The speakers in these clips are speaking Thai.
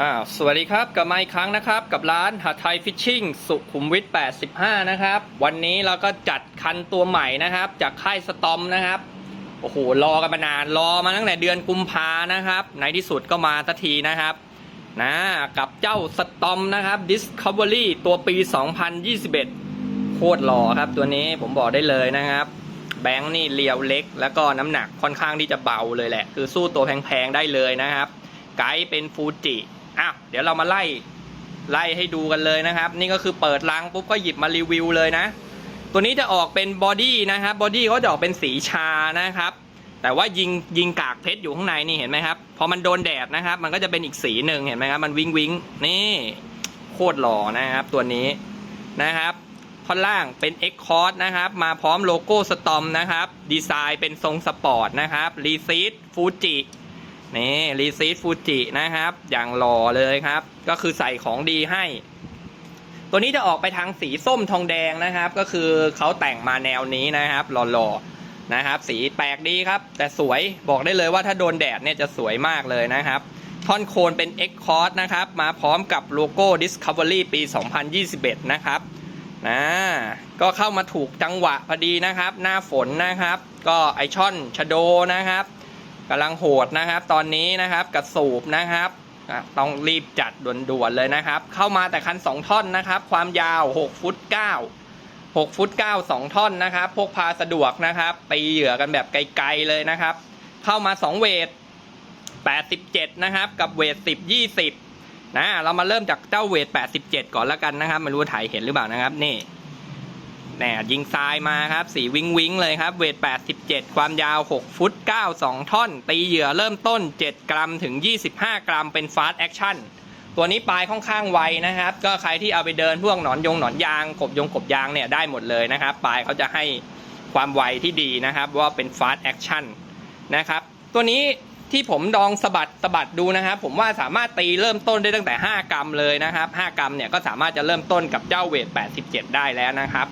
อ่าสวัสดีครับกลับมาอีกครั้งนะครับ กับร้านหาไทยฟิชชิ่งสุขุมวิท 85 นะครับ วันนี้เราก็จัดคันตัวใหม่นะครับ จากค่ายสตอมนะครับ โอ้โห รอกันมานาน รอมาตั้งแต่เดือนกุมภานะครับ ในที่สุดก็มาสักทีนะครับ นะ กับเจ้าสตอมนะครับ Discovery ตัวปี 2021 โคตรหล่อครับตัวนี้ผมบอกได้เลยนะครับ แบงค์นี่เรียวเล็ก แล้วก็น้ำหนักค่อนข้างที่จะเบาเลยแหละ คือสู้ตัวแพงๆได้เลยนะครับ ไกด์เป็นฟูจิ อะเดี๋ยวเรามาไล่ไล่ให้ดูกันเลยนะครับ นี่ก็คือเปิดลังปุ๊บก็หยิบมารีวิวเลยนะ ตัวนี้จะออกเป็นบอดี้นะครับบอดี้เขาจะออกเป็นสีชานะครับ แต่ว่ายิงยิงกากเพชรอยู่ข้างในนี่เห็นไหมครับ พอมันโดนแดดนะครับ มันก็จะเป็นอีกสีหนึ่งเห็นไหมครับ มันวิงวิงนี่โคตรหล่อนะครับ ตัวนี้นะครับท่อนล่างเป็น X c o r d นะครับ มาพร้อมโลโก้สตอมนะครับ ดีไซน์เป็นทรงสปอร์ตนะครับรีซีดฟูจิ นี่รีซีดฟูจินะครับ อย่างหล่อเลยครับ ก็คือใส่ของดีให้ ตัวนี้จะออกไปทางสีส้มทองแดงนะครับ ก็คือเขาแต่งมาแนวนี้นะครับ หล่อๆนะครับ สีแปลกดีครับ แต่สวยบอกได้เลยว่าถ้าโดนแดดเนี่ยจะสวยมากเลยนะครับ ท่อนโคนเป็น X c o r d นะครับ มาพร้อมกับโลโก้ Discovery ปี 2021 นะครับนะก็เข้ามาถูกจังหวะพอดีนะครับ หน้าฝนนะครับ ก็ไอช่อนชโดนะครับ กำลังโหดนะครับ ตอนนี้นะครับกระสูบนะครับต้องรีบจัดด่วนๆเลยนะครับ เข้ามาแต่คัน 2 ท่อนนะครับ ความยาว 6 ฟุต 9 6 ฟุต 9 2 ท่อนนะครับ พกพาสะดวกนะครับตีเหยื่อกันแบบไกลๆเลยนะครับ เข้ามา 2 เวท 87 นะครับ กับเวท 10 20 นะ เรามาเริ่มจากเจ้าเวท 87 ก่อนแล้วกันนะครับ ไม่รู้ถ่ายเห็นหรือเปล่านะครับ นี่ แหนยิงทรายมาครับ สีวิงวิงเลยครับ เวท 87 ความยาว 6 ฟุต 9 2 ท่อน ตีเหยื่อเริ่มต้น 7 กรัมถึง 25 กรัมเป็นฟาสต์แอคชั่น ตัวนี้ปลายค่อนข้างไวนะครับ ก็ใครที่เอาไปเดินพวกหนอนยงหนอนยาง กบยงกบยางเนี่ยได้หมดเลยนะครับ ปลายเขาจะให้ความไวที่ดีนะครับ ว่าเป็นฟาสต์แอคชั่นนะครับ ตัวนี้ที่ผมลองสะบัดสะบัดดูนะครับ ผมว่าสามารถตีเริ่มต้นได้ตั้งแต่ 5 กรัมเลยนะครับ 5 กรัมเนี่ยก็สามารถจะเริ่มต้นกับเจ้าเวท 87 ได้แล้วนะครับ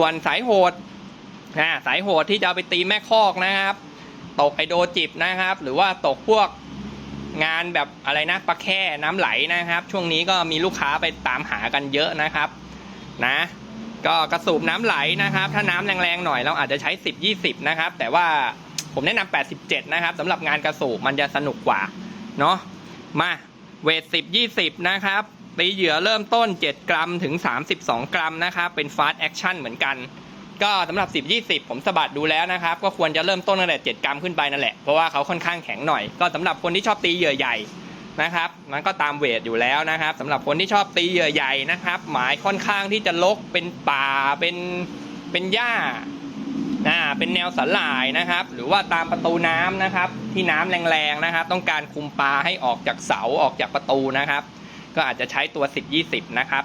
ส่วนสายโหดนะสายโหดที่จะไปตีแม่คอกนะครับ ตกไอโดจิบนะครับ หรือว่าตกพวกงานแบบอะไรนะปลาแค่น้ำไหลนะครับ ช่วงนี้ก็มีลูกค้าไปตามหากันเยอะนะครับนะ ก็กระสูบน้ำไหลนะครับ ถ้าน้ำแรงๆหน่อยเราอาจจะใช้ 10 20 นะครับ แต่ว่าผมแนะนำ87 นะครับสำหรับงานกระสูบมันจะสนุกกว่าเนาะมาเวท10 20 นะครับ ตีเหยื่อเริ่มต้น 7 กรัมถึง 32 กรัมนะครับ เป็นฟาสต์แอคชั่นเหมือนกัน ก็สำหรับ 10 20 ผมสะบัดดูแล้วนะครับ ก็ควรจะเริ่มต้นตั้งแต่7กรัมขึ้นไปนั่นแหละ เพราะว่าเขาค่อนข้างแข็งหน่อย ก็สำหรับคนที่ชอบตีเหยื่อใหญ่นะครับมันก็ตามเวทอยู่แล้วนะครับสำหรับคนที่ชอบตีเหยื่อใหญ่นะครับ หมายค่อนข้างที่จะลกเป็นป่าเป็นเป็นหญ้าอ่าเป็นแนวสลายนะครับ หรือว่าตามประตูน้ำนะครับ ที่น้ำแรงๆนะครับ ต้องการคุมปลาให้ออกจากเสาออกจากประตูนะครับ ก็อาจจะใช้ตัว 10 20 นะครับ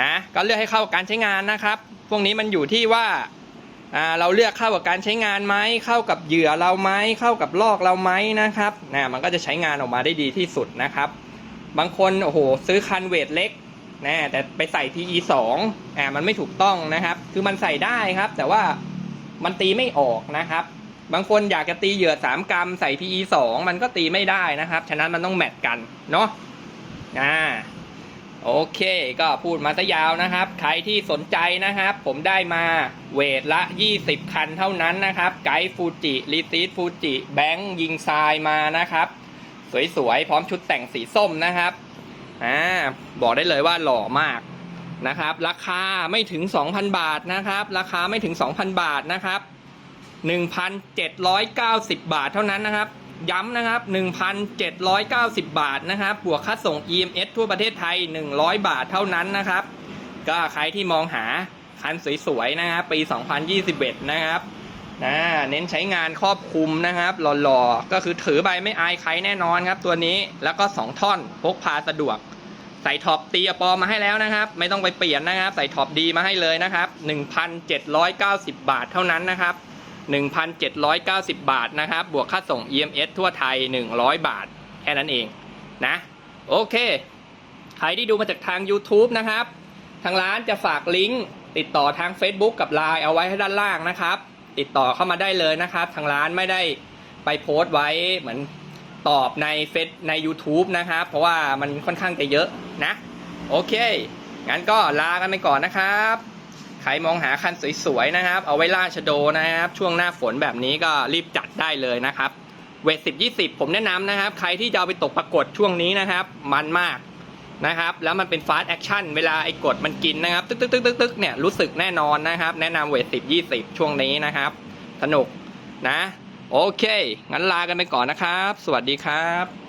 นะก็เลือกให้เข้ากับการใช้งานนะครับ พวกนี้มันอยู่ที่ว่าอ่าเราเลือกเข้ากับการใช้งานไหมเข้ากับเหยื่อเราไหมเข้ากับลอกเราไหมนะครับนะมันก็จะใช้งานออกมาได้ดีที่สุดนะครับ บางคนโอ้โหซื้อคันเวทเล็กนะแต่ไปใส่ PE 2อ่ามันไม่ถูกต้องนะครับ คือมันใส่ได้ครับ แต่ว่ามันตีไม่ออกนะครับ บางคนอยากจะตีเหยื่อ 3 กรัมใส่ PE 2มันก็ตีไม่ได้นะครับ ฉะนั้นมันต้องแมทกันเนาะ อ่าโอเคก็พูดมาซะยาวนะครับ ใครที่สนใจนะครับ ผมได้มาเวทละ 20 คันเท่านั้นนะครับ ไกด์ฟูจิรีซีดฟูจิแบงค์ยิงทรายมานะครับ สวยๆ พร้อมชุดแต่งสีส้มนะครับอ่าบอกได้เลยว่าหล่อมากนะครับ ราคาไม่ถึง 2,000 บาทนะครับ ราคาไม่ถึง 2,000 บาทนะครับ 1,790 บาทเท่านั้นนะครับ ย้ำนะครับ 1,790 บาทนะครับ บวกค่าส่ง EMS ทั่วประเทศไทย 100 บาทเท่านั้นนะครับ ก็ใครที่มองหาคันสวยๆนะครับ ปี 2021 นะครับนะเน้นใช้งานครอบคลุมนะครับหล่อๆ ก็คือถือใบไม่อายใครแน่นอนครับ ตัวนี้แล้วก็ 2 ท่อนพกพาสะดวก ใส่ท็อปตีอปอมาให้แล้วนะครับ ไม่ต้องไปเปลี่ยนนะครับ ใส่ท็อปดีมาให้เลยนะครับ 1,790 บาทเท่านั้นนะครับ 1,790 บาทนะครับ บวกค่าส่ง EMS ทั่วไทย 100 บาท แค่นั้นเองนะ โอเค ใครที่ดูมาจากทาง YouTube นะครับ ทางร้านจะฝากลิงก์ติดต่อทาง Facebook กับ Line เอาไว้ให้ด้านล่างนะครับ ติดต่อเข้ามาได้เลยนะครับ ทางร้านไม่ได้ไปโพสต์ไว้เหมือนตอบในเฟซใน YouTube นะครับ เพราะว่ามันค่อนข้างจะเยอะนะ โอเค งั้นก็ลากันไปก่อนนะครับ ใครมองหาคันสวยๆนะครับ เอาไว้ล่าชะโดนะครับ ช่วงหน้าฝนแบบนี้ก็รีบจัดได้เลยนะครับ เวทสิบยี่สิบผมแนะนำนะครับ ใครที่จะเอาไปตกปรากฏช่วงนี้นะครับ มันมากนะครับ แล้วมันเป็นฟาสต์แอคชั่นเวลาไอ้กดมันกินนะครับ ตึกตึกตึกตึกตึกเนี่ยรู้สึกแน่นอนนะครับ แนะนำเวทสิบยี่สิบช่วงนี้นะครับ สนุกนะ โอเค งั้นลากันไปก่อนนะครับ สวัสดีครับ